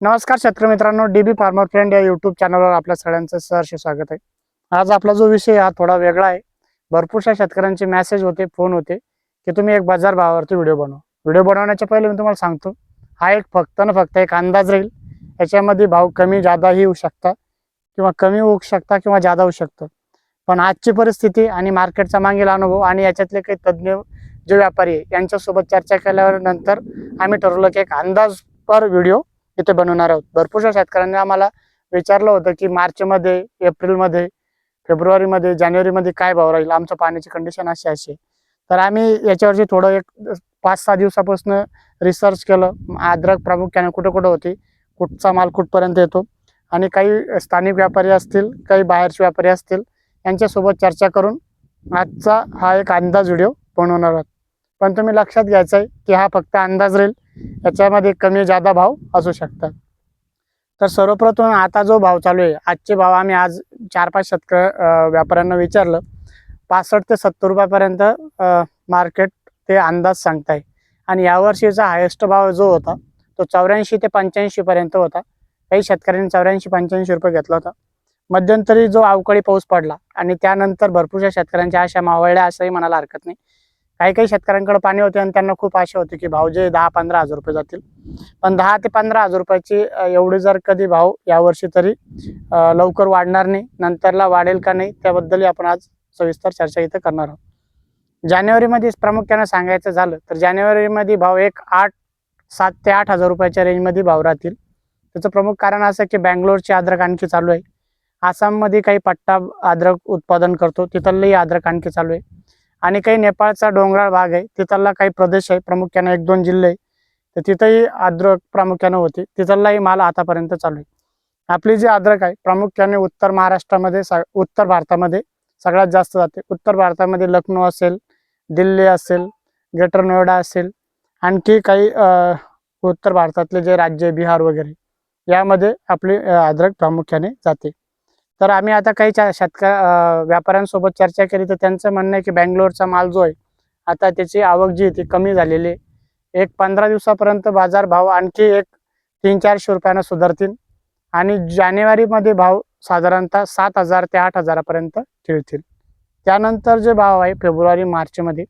नमस्कार शेतकरी मित्रांनो डीबी फार्मर फ्रेंड या युट्यूब चॅनलवर आपल्या सगळ्यांचं सहर्ष स्वागत आहे. आज आपला जो विषय हा थोडा वेगळा आहे. भरपूरशा शेतकऱ्यांचे मेसेज होते फोन होते की तुम्ही एक बाजार भावावरती व्हिडिओ बनवा. व्हिडिओ बनवण्याच्या पहिले मी तुम्हाला सांगतो हा एक फक्त ना फक्त एक अंदाज राहील. याच्यामध्ये भाव कमी जादाही होऊ शकता किंवा कमी होऊ शकता किंवा जादा होऊ शकतं. पण आजची परिस्थिती आणि मार्केटचा मागील अनुभव आणि याच्यातले काही तज्ज्ञ जे व्यापारी आहे यांच्यासोबत चर्चा केल्यानंतर आम्ही ठरवलं की एक अंदाज पर व्हिडिओ इथे बनवणार आहोत. भरपूरशा शेतकऱ्यांनी आम्हाला विचारलं होतं की मार्चमध्ये एप्रिलमध्ये फेब्रुवारीमध्ये जानेवारीमध्ये काय भाव राहील? आमचं पाण्याची कंडिशन अशी अशी तर आम्ही याच्यावरती थोडं एक पाच सहा दिवसापासून रिसर्च केलं. अद्रक प्रामुख्याने कुठं कुठं होती? कुठचा माल कुठपर्यंत येतो? आणि काही स्थानिक व्यापारी असतील काही बाहेरचे व्यापारी असतील यांच्यासोबत चर्चा करून आजचा हा एक अंदाज व्हिडिओ बनवणार आहोत. पण तुम्ही लक्षात घ्यायचं आहे की हा फक्त अंदाज राहील. याच्यामध्ये कमी जादा भाव असू शकतात. तर सर्वप्रथम आता जो भाव चालू आहे आजचे भाव आम्ही आज चार पाच शतक व्यापाऱ्यांना विचारलं. पासष्ट ते सत्तर रुपयापर्यंत मार्केट ते अंदाज सांगताय. आणि यावर्षीचा हायेस्ट भाव जो होता तो चौऱ्याऐंशी ते पंच्याऐंशी पर्यंत होता. काही शेतकऱ्यांनी चौऱ्याऐंशी पंच्याऐंशी रुपये घेतला होता. मध्यंतरी जो अवकाळी पाऊस पडला आणि त्यानंतर भरपूरशा शेतकऱ्यांच्या आशा मावळल्या असंही म्हणायला हरकत नाही. काही काही शेतकऱ्यांकडे पाणी होते आणि त्यांना खूप आशा होती की भाव जे दहा पंधरा हजार रुपये जातील. पण दहा ते पंधरा हजार रुपयाची एवढी जर कधी भाव यावर्षी तरी लवकर वाढणार नाही नंतरला वाढेल का नाही त्याबद्दलही आपण आज सविस्तर चर्चा इथं करणार आहोत. जानेवारीमध्ये प्रामुख्यानं सांगायचं झालं तर जानेवारीमध्ये भाव एक आठ सात ते आठ हजार रुपयाच्या रेंजमध्ये भाव राहतील. त्याचं प्रमुख कारण असं की बँगलोरची अद्रक आणखी चालू आहे. आसाममध्ये काही पट्टा अद्रक उत्पादन करतो तिथलंही अद्रक आणखी चालू आहे. आणि काही नेपाळचा डोंगराळ भाग आहे. तिथला काही प्रदेश आहे. प्रामुख्याने एक दोन जिल्हे आहे. तर तिथंही आद्रक प्रामुख्याने होती. तिथलाही माल आतापर्यंत चालू आहे. आपली जी आद्रक आहे प्रामुख्याने उत्तर महाराष्ट्रामध्ये स उत्तर भारतामध्ये सगळ्यात जास्त जाते. उत्तर भारतामध्ये लखनौ असेल दिल्ली असेल ग्रेटर नोएडा असेल आणखी काही उत्तर भारतातले जे राज्य आहे बिहार वगैरे यामध्ये आपली आद्रक प्रामुख्याने जाते. तर आम्ही आता काही चा- शेतक व्यापाऱ्यांसोबत चर्चा केली. तर त्यांचं म्हणणं आहे की बँगलोरचा माल जो आहे आता त्याची आवक जी ती कमी झालेली आहे. एक पंधरा दिवसापर्यंत बाजार भाव आणखी एक तीन चारशे रुपयानं सुधारतील. आणि जानेवारीमध्ये भाव साधारणतः सात हजार ते आठ हजारापर्यंत ठेवतील. त्यानंतर जे भाव आहे फेब्रुवारी मार्चमध्ये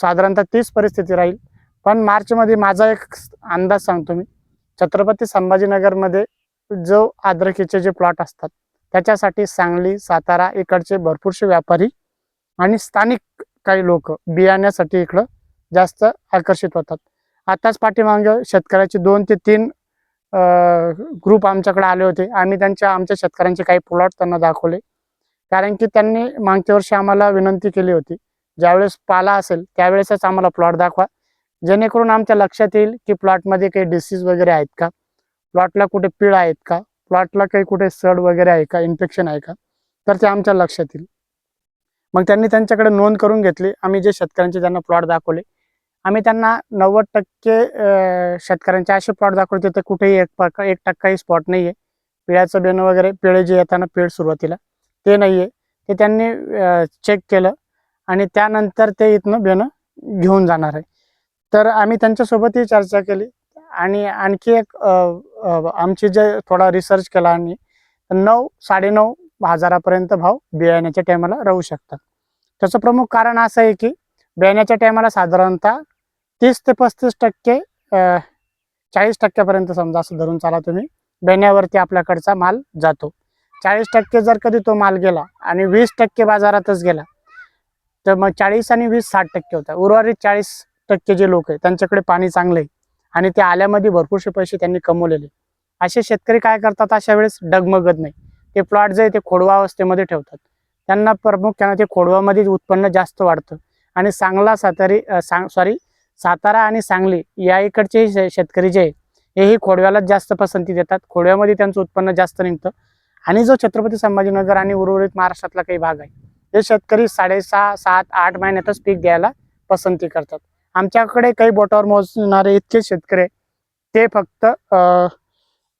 साधारणतः तीच परिस्थिती राहील. पण मार्चमध्ये माझा एक अंदाज सांगतो मी. छत्रपती संभाजीनगरमध्ये जो आद्रकीचे जे प्लॉट असतात त्याच्यासाठी सांगली सातारा इकडचे भरपूरसे व्यापारी आणि स्थानिक काही लोक बियाण्यासाठी इकडं जास्त आकर्षित होतात. आताच पाठीमागे शेतकऱ्याचे दोन ते तीन ग्रुप आमच्याकडे आले होते. आम्ही त्यांच्या आमच्या शेतकऱ्यांचे काही प्लॉट त्यांना दाखवले. कारण की त्यांनी मागच्या वर्षी आम्हाला विनंती केली होती. ज्यावेळेस पाला असेल त्यावेळेसच आम्हाला प्लॉट दाखवा. जेणेकरून आमच्या लक्षात येईल की प्लॉटमध्ये काही डिसीज वगैरे आहेत का? प्लॉटला कुठे पीळ आहेत का? प्लॉटला काही कुठे सड वगैरे आहे का इन्फेक्शन आहे का तर ते आमच्या लक्षात येईल. मग त्यांनी त्यांच्याकडे नोंद करून घेतली. आम्ही जे शेतकऱ्यांचे त्यांना प्लॉट दाखवले. आम्ही त्यांना नव्वद टक्के शेतकऱ्यांचे असे प्लॉट दाखवले तिथे कुठेही एक पक- एक टक्काही स्पॉट नाही आहे पिळ्याचं बेणं वगैरे पिळे जे येताना पीळ सुरुवातीला ते नाही आहे ते त्यांनी चेक केलं आणि त्यानंतर ते इथनं बेणं घेऊन जाणार आहे. तर आम्ही त्यांच्यासोबतही चर्चा केली. आणि आणखी एक आमची जे थोडा रिसर्च केला आणि नऊ साडेनऊ हजारापर्यंत भाव बियाण्याच्या टायमाला राहू शकतात. त्याचं प्रमुख कारण असं आहे की बियाण्याच्या टायमाला साधारणतः तीस ते पस्तीस टक्के चाळीस टक्क्यापर्यंत समजा असं धरून चाला तुम्ही बेण्यावरती आपल्याकडचा माल जातो. चाळीस टक्के जर कधी तो माल गेला आणि वीस टक्के बाजारातच गेला तर मग चाळीस आणि वीस साठ टक्के होता उर्वरित चाळीस टक्के जे लोक आहे त्यांच्याकडे पाणी चांगलं आहे. आणि ते आल्यामध्ये भरपूरसे पैसे त्यांनी कमवलेले. असे शेतकरी काय करतात अशा वेळेस डगमगत नाही. ते प्लॉट जे आहे ते खोडवा अवस्थेमध्ये ठेवतात. त्यांना प्रामुख्याने ते खोडवामध्ये उत्पन्न जास्त वाढतं. आणि सांगला सातारी सांग सॉरी सातारा आणि सांगली या इकडचे शे- शेतकरी जे आहे हेही खोडव्यालाच जास्त पसंती देतात. खोडव्यामध्ये त्यांचं उत्पन्न जास्त निघतं. आणि जो छत्रपती संभाजीनगर आणि उर्वरित महाराष्ट्रातला काही भाग आहे ते शेतकरी साडेसहा सात आठ महिन्यातच पीक द्यायला पसंती करतात. आमच्याकडे काही बोटावर मोजणारे इतके शेतकरी ते फक्त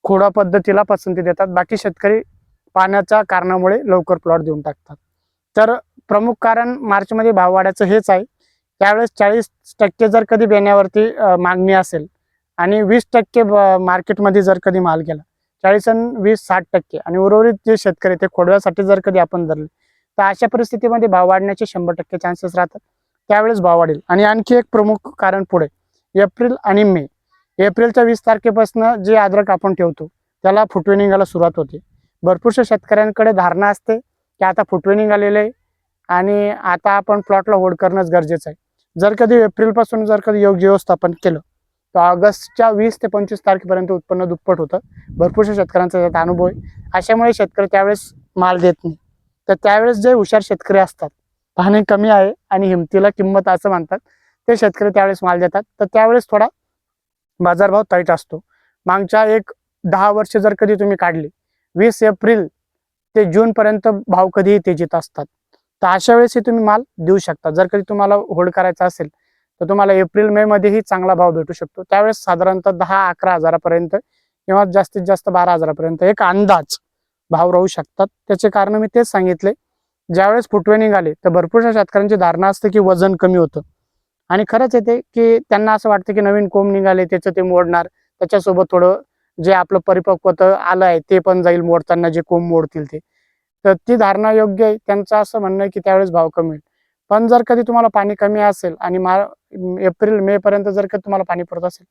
खोडा पद्धतीला पसंती देतात. बाकी शेतकरी पाण्याच्या कारणामुळे लवकर प्लॉट देऊन टाकतात. तर प्रमुख कारण मार्चमध्ये भाव वाढायचं हेच आहे. त्यावेळेस चाळीस टक्के जर कधी बेण्यावरती मागणी असेल आणि वीस टक्के मार्केटमध्ये जर कधी माल गेला चाळीस आणि वीस साठ टक्के आणि उर्वरित जे शेतकरी ते खोडव्यासाठी जर कधी आपण धरले तर अशा परिस्थितीमध्ये भाव वाढण्याचे शंभर टक्के चान्सेस राहतात. त्यावेळेस भाव वाढेल. आणि आणखी एक प्रमुख कारण पुढे. एप्रिल आणि मे. एप्रिलच्या वीस तारखेपासून जे अद्रक आपण ठेवतो त्याला फुटवे निघायला सुरुवात होते. भरपूरशा शेतकऱ्यांकडे धारणा असते की आता फुटवे निघालेले आहे आणि आता आपण प्लॉटला होल्ड करणंच गरजेचं आहे. जर कधी एप्रिलपासून जर कधी योग्य व्यवस्थापन केलं तर ऑगस्टच्या वीस ते पंचवीस तारखेपर्यंत उत्पन्न दुप्पट होतं. भरपूरशा शेतकऱ्यांचा त्याचा अनुभव आहे. अशामुळे शेतकरी त्यावेळेस माल देत नाही. तर त्यावेळेस जे हुशार शेतकरी असतात पाणी कमी आहे आणि हिमतीला किंमत असं म्हणतात ते शेतकरी त्यावेळेस माल देतात. तर त्यावेळेस थोडा बाजारभाव टाईट असतो. मागच्या एक दहा वर्ष जर कधी तुम्ही काढली वीस एप्रिल ते जूनपर्यंत भाव कधीही तेजीत असतात. तर अशा वेळेसही तुम्ही माल देऊ शकता. जर कधी तुम्हाला होल्ड करायचा असेल तर तुम्हाला एप्रिल मे मध्येही चांगला भाव भेटू शकतो. त्यावेळेस साधारणतः दहा अकरा हजारापर्यंत किंवा जास्तीत जास्त बारा हजारापर्यंत एक अंदाज भाव राहू शकतात. त्याचे कारण मी तेच सांगितले ज्यावेळेस फुटवे निघाले तर भरपूरशा शेतकऱ्यांची धारणा असते की वजन कमी होतं. आणि खरंच येते की त्यांना असं वाटतं की नवीन कोंब निघाले त्याचं ते मोडणार. त्याच्यासोबत थोडं जे आपलं परिपक्वतं आलं आहे ते पण जाईल मोडताना जे कोंब मोडतील ते. तर ती धारणा योग्य आहे. त्यांचं असं म्हणणं आहे की त्यावेळेस भाव कमी होईल. पण जर कधी तुम्हाला पाणी कमी असेल आणि मा एप्रिल मे पर्यंत जर कधी तुम्हाला पाणी पडत असेल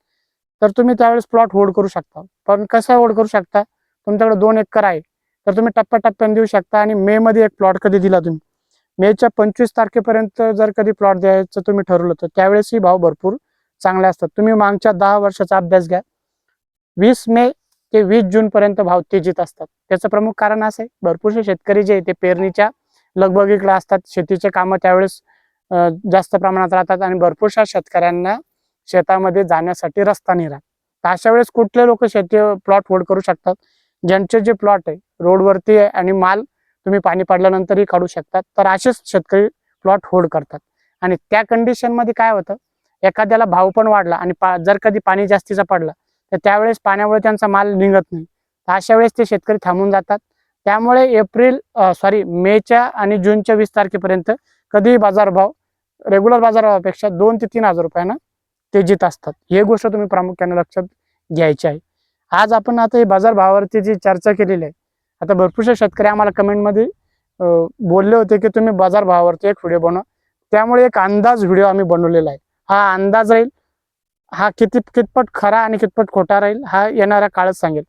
तर तुम्ही त्यावेळेस प्लॉट होल्ड करू शकता. पण कसं होल्ड करू शकता? तुमच्याकडे दोन एकर आहे. तर तुम्ही टप्प्याटप्प्याने देऊ शकता. आणि मे मध्ये एक प्लॉट कधी दिला तुम्ही? मेच्या पंचवीस तारखेपर्यंत जर कधी प्लॉट द्यायचं तुम्ही ठरवलं तर त्यावेळेसही भाव भरपूर चांगले असतात. तुम्ही मागच्या दहा वर्षाचा अभ्यास घ्या. वीस मे ते वीस जून पर्यंत भाव तेजीत असतात. त्याचं प्रमुख कारण असं आहे भरपूरसे शेतकरी जे आहे ते पेरणीच्या लगबगीकडे असतात. शेतीचे कामं त्यावेळेस जास्त प्रमाणात राहतात आणि भरपूरशा शेतकऱ्यांना शेतामध्ये जाण्यासाठी रस्ता नाही राहत. तर अशा वेळेस कुठले लोक शेती प्लॉट होल्ड करू शकतात? ज्यांचे जे प्लॉट आहे रोडवरती आहे आणि माल तुम्ही पाणी पडल्यानंतरही काढू शकतात. तर असेच शेतकरी प्लॉट होल्ड करतात. आणि त्या कंडिशनमध्ये काय होतं? एखाद्याला भाव पण वाढला आणि पा जर कधी पाणी जास्तीचा पडला तर त्यावेळेस पाण्यामुळे त्यांचा माल निघत नाही. तर अशा वेळेस ते शेतकरी थांबून जातात. त्यामुळे एप्रिल सॉरी मेच्या आणि जूनच्या वीस तारखेपर्यंत कधीही बाजारभाव रेग्युलर बाजारभावापेक्षा दोन ते तीन हजार रुपयानं तेजीत असतात. हे गोष्ट तुम्ही प्रामुख्याने लक्षात घ्यायची आहे. आज आपण आता हे बाजार भावावरती जी चर्चा केलेली आहे आता भरपूरशा शेतकरी आम्हाला कमेंटमध्ये बोलले होते की तुम्ही बाजार भावावरती एक व्हिडिओ बनवा. त्यामुळे एक अंदाज व्हिडिओ आम्ही बनवलेला आहे. हा अंदाज राहील हा किती कितपट खरा आणि कितपट खोटा राहील हा येणारा काळच सांगेल.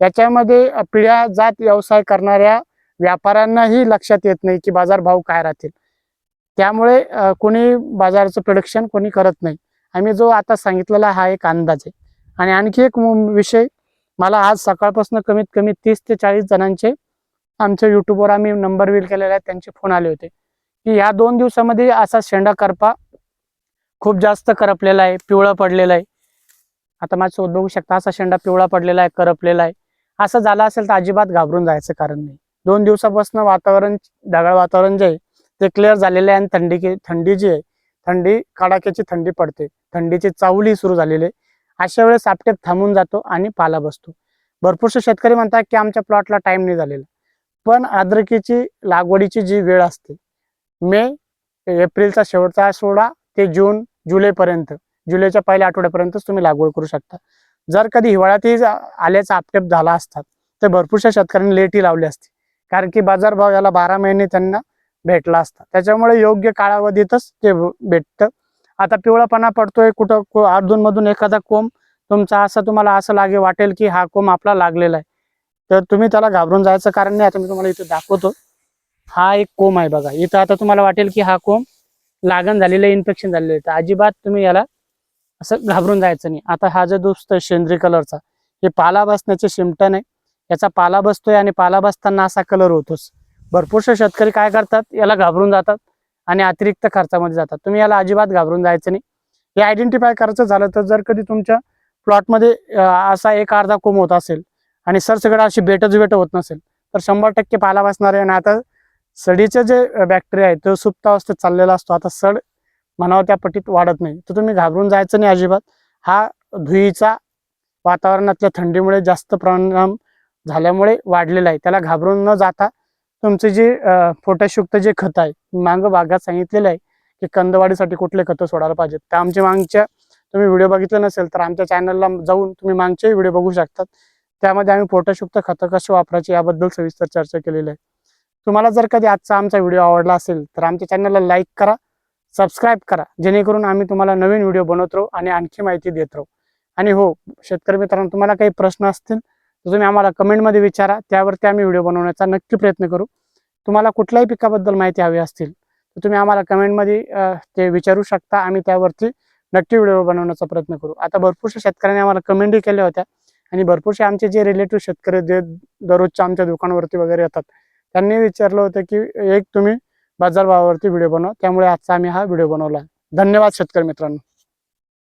याच्यामध्ये पिढ्या जात व्यवसाय करणाऱ्या व्यापाऱ्यांनाही लक्षात येत नाही की बाजारभाव काय राहतील. त्यामुळे कोणी बाजाराचं प्रोडक्शन कोणी करत नाही. आम्ही जो आता सांगितलेला हा एक अंदाज आहे. आणि आणखी एक विषय मला आज सकाळपासून कमीत कमी तीस ते चाळीस जणांचे आमच्या युट्यूबवर आम्ही नंबर विल केलेला आहे त्यांचे फोन आले होते. की ह्या दोन दिवसामध्ये असा शेंडा करपा खूप जास्त करपलेला आहे पिवळा पडलेला आहे. आता माझ्यासोबत बघू शकता असा शेंडा पिवळा पडलेला आहे करपलेला आहे. असं झालं असेल तर अजिबात घाबरून जायचं कारण नाही. दोन दिवसापासून वातावरण ढगाळ वातावरण जे आहे ते क्लिअर झालेलं आहे आणि थंडी थंडी जी आहे थंडी कडाक्याची थंडी पडते. थंडीची चावली सुरू झालेली आहे. अशा वेळेस आपटेप थांबून जातो आणि पाला बसतो. भरपूरसे शेतकरी म्हणतात की आमच्या प्लॉटला टाइम नाही झालेला. पण अद्रकीची लागवडीची जी वेळ असते मे एप्रिलचा शेवटचा सोडा ते जून जुलैपर्यंत जुलैच्या पहिल्या आठवड्यापर्यंतच तुम्ही लागवड करू शकता. जर कधी हिवाळ्यातही आल्याचा आपटेप झाला असतात तर भरपूरशा शेतकऱ्यांनी लेटही लावली असते. कारण की बाजारभाव याला बारा महिने त्यांना भेटला असता. त्याच्यामुळे योग्य कालावधीतच ते भेटतं. आता पिवळापणा पडतोय कुठं अर्धून मधून एखादा कोंब तुमचा असं तुम्हाला असं लागे वाटेल की हा कोंब आपला लागलेला आहे. तर तुम्ही त्याला घाबरून जायचं कारण नाही आता मी तुम्हाला इथे दाखवतो. हा एक कोंब आहे बघा. इथं आता तुम्हाला वाटेल की हा कोंब लागण झालेलं आहे इन्फेक्शन झालेलं आहे. तर अजिबात तुम्ही याला असं घाबरून जायचं नाही. आता हा जो दुसतो शेंद्री कलरचा हे पाला बसण्याचे शिमटन आहे. याचा पाला बसतोय आणि पाला बसताना असा कलर होतोच. भरपूरसे शेतकरी काय करतात? याला घाबरून जातात. आणि अतिरिक्त खर्चामध्ये जातात. तुम्ही याला अजिबात घाबरून जायचं नाही. हे आयडेंटिफाय करायचं झालं तर जर कधी तुमच्या प्लॉटमध्ये असा एक अर्धा कोंब होत असेल आणि सरसगळं अशी बेटच बेट होत नसेल तर शंभर टक्के पाला बसणार आहे. आणि आता सडीचे जे बॅक्टेरिया आहे तो सुप्त अवस्थेत चाललेला असतो. आता सड म्हणावं त्या पटीत वाढत नाही. तर तुम्ही घाबरून जायचं नाही अजिबात. हा धुईचा वातावरणातल्या थंडीमुळे जास्त परिणाम झाल्यामुळे वाढलेला आहे. त्याला घाबरून न जाता तुमचे जे पोटॅशयुक्त जे खत आहे मांग भागात सांगितलेलं आहे की कंदवाडीसाठी कुठले खतं सोडायला पाहिजेत. तर आमच्या मागच्या तुम्ही व्हिडिओ बघितले नसेल तर आमच्या चॅनलला जाऊन तुम्ही मागचे व्हिडिओ बघू शकतात. त्यामध्ये आम्ही पोटॅशयुक्त खतं कसे वापरायचे याबद्दल सविस्तर चर्चा केलेली आहे. तुम्हाला जर कधी आजचा आमचा व्हिडिओ आवडला असेल तर आमच्या चॅनलला लाईक करा सबस्क्राईब करा जेणेकरून आम्ही तुम्हाला नवीन व्हिडिओ बनवत राहू आणि आणखी माहिती देत राहू. आणि हो शेतकरी मित्रांनो तुम्हाला काही प्रश्न असतील तर तुम्ही आम्हाला कमेंटमध्ये विचारा. त्यावरती आम्ही व्हिडिओ बनवण्याचा नक्की प्रयत्न करू. तुम्हाला कुठल्याही पिकाबद्दल माहिती हवी असतील तर तुम्ही आम्हाला कमेंटमध्ये ते विचारू शकता. आम्ही त्यावरती नक्की व्हिडिओ बनवण्याचा प्रयत्न करू. आता भरपूरशा शेतकऱ्यांनी आम्हाला कमेंटही केल्या होत्या. आणि भरपूरसे आमचे जे रिलेटिव्ह शेतकरी जे दररोजच्या आमच्या दुकानावरती वगैरे येतात त्यांनी विचारलं होतं की एक तुम्ही बाजारभावावरती व्हिडिओ बनवा. त्यामुळे आजचा आम्ही हा व्हिडिओ बनवला. धन्यवाद शेतकरी मित्रांनो.